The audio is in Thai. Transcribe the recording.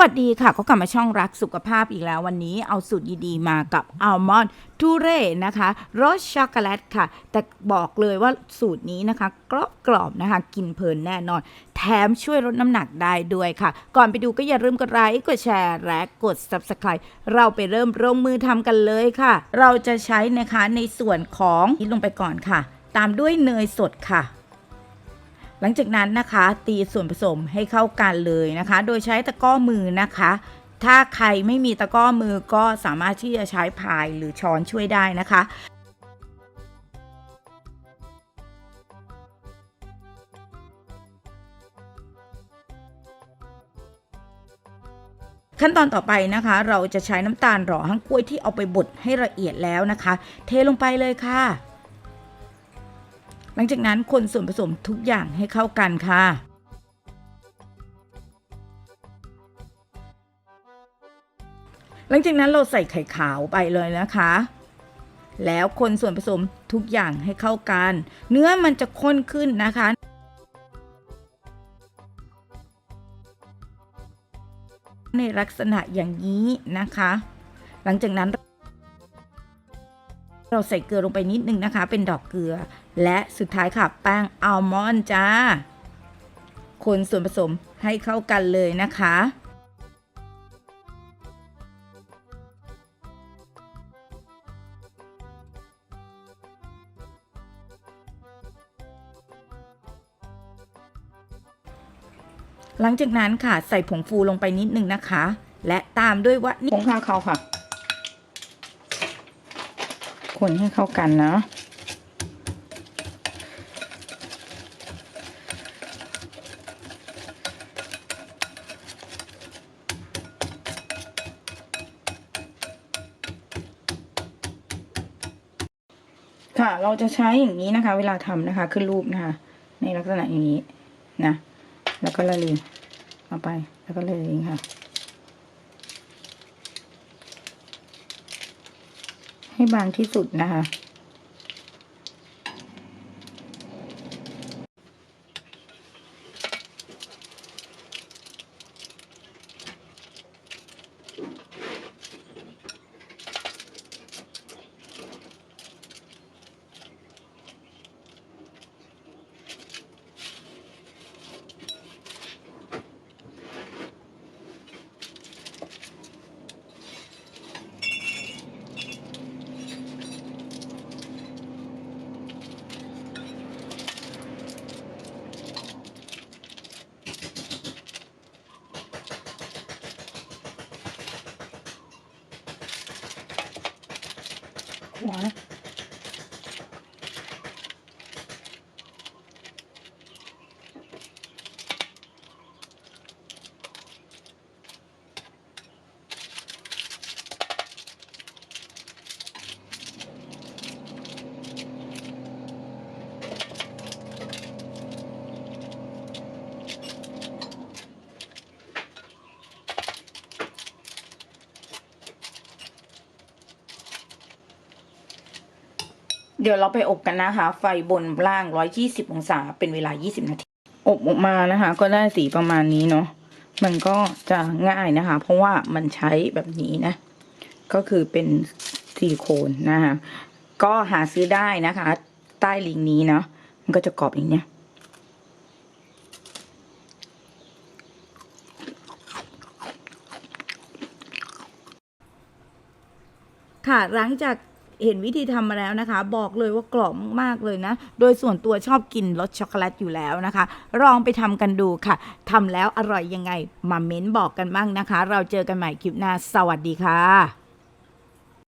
วัสดีค่ะก็กลับมาช่องรักสุขภาพอีกแล้ววันนี้เอาสูตรดีๆ มากับอัลมอนด์ทูเร่นะคะรสช็อกโกแลตค่ะ แต่บอกเลยว่าสูตรนี้นะคะ กรอบกรอบๆนะคะ กินเพลินแน่นอน แถมช่วยลดน้ำหนักได้ด้วยค่ะ ก่อนไปดูก็อย่าลืมกดไลค์กดแชร์และกด Subscribe เราไปเริ่มลงมือทำกันเลยค่ะ เราจะใช้นะคะในส่วนของนี่ลงไปก่อนค่ะ ตามด้วยเนยสดค่ะ หลังจากนั้นนะคะ ตีส่วนผสมให้เข้ากันเลยนะคะ โดยใช้ตะก้อมือนะคะ ถ้าใครไม่มีตะก้อมือก็สามารถที่จะใช้พายหรือช้อนช่วยได้นะคะขั้นตอนต่อไปนะคะ เราจะใช้น้ำตาลหล่อห้างกล้วยที่เอาไปบดให้ละเอียดแล้วนะคะ เทลงไปเลยค่ะ หลังจากนั้นคนส่วนผสมทุกอย่างให้เข้ากันค่ะ หลังจากนั้นเราใส่ไข่ขาวไปเลยนะคะ แล้วคนส่วนผสมทุกอย่างให้เข้ากัน เนื้อมันจะข้นขึ้นนะคะในลักษณะอย่างนี้นะคะ หลังจากนั้น เราใส่เกลือลงไปนิดนึงนะคะ เป็นดอกเกลือ และสุดท้ายค่ะ แป้งอัลมอนด์จ้า คนส่วนผสมให้เข้ากันเลยนะคะหลังจากนั้นค่ะใส่ผงฟูลงไปนิดนึงนะคะ และตามด้วยว่ผงข้าวเขาค่ะ คนให้เข้ากันนะค่ะ เราจะใช้อย่างนี้นะคะ เวลาทำนะคะ ขึ้นรูปนะคะ ในลักษณะอย่างนี้นะ แล้วก็ละเลงเอาไป แล้วก็ละเลงค่ะ ให้บางที่สุดนะคะ หัว เดี๋ยวเราไปอบกันนะคะ ไฟบนล่าง 120 องศา เป็นเวลา 20 นาที อบออกมานะคะ ก็ได้สีประมาณนี้เนาะ มันก็จะง่ายนะคะ เพราะว่ามันใช้แบบนี้นะ ก็คือเป็นซิลิโคนนะคะ ก็หาซื้อได้นะคะ ใต้ลิงก์นี้เนาะ มันก็จะกรอบอย่างเนี้ยค่ะหลังจาก เห็นวิธีทำมาแล้วนะคะ บอกเลยว่ากรอบมากๆเลยนะ โดยส่วนตัวชอบกินรสช็อกโกแลตอยู่แล้วนะคะ ลองไปทำกันดูค่ะทำแล้วอร่อยยังไงมาเม้นบอกกันบ้างนะคะ เราเจอกันใหม่คลิปหน้าสวัสดีค่ะ